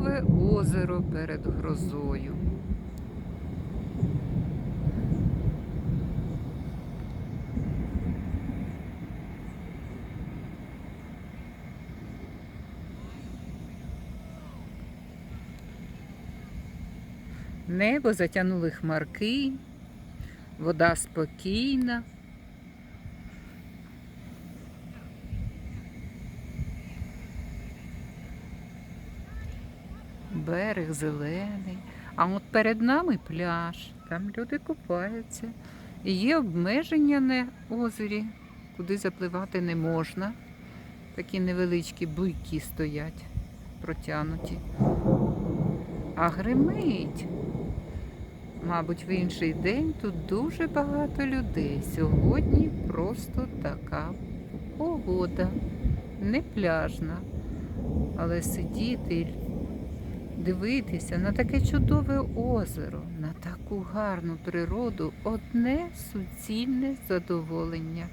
чудове озеро перед грозою. Небо затягнули хмарки, вода спокійна. Берег зелений, а от перед нами пляж, там люди купаються. І є обмеження на озері, куди запливати не можна. Такі невеличкі буйки стоять, протянуті. А гримить. Мабуть, в інший день тут дуже багато людей. Сьогодні просто така погода, не пляжна. Але сидіти, дивитися на таке чудове озеро, на таку гарну природу одне суцільне задоволення.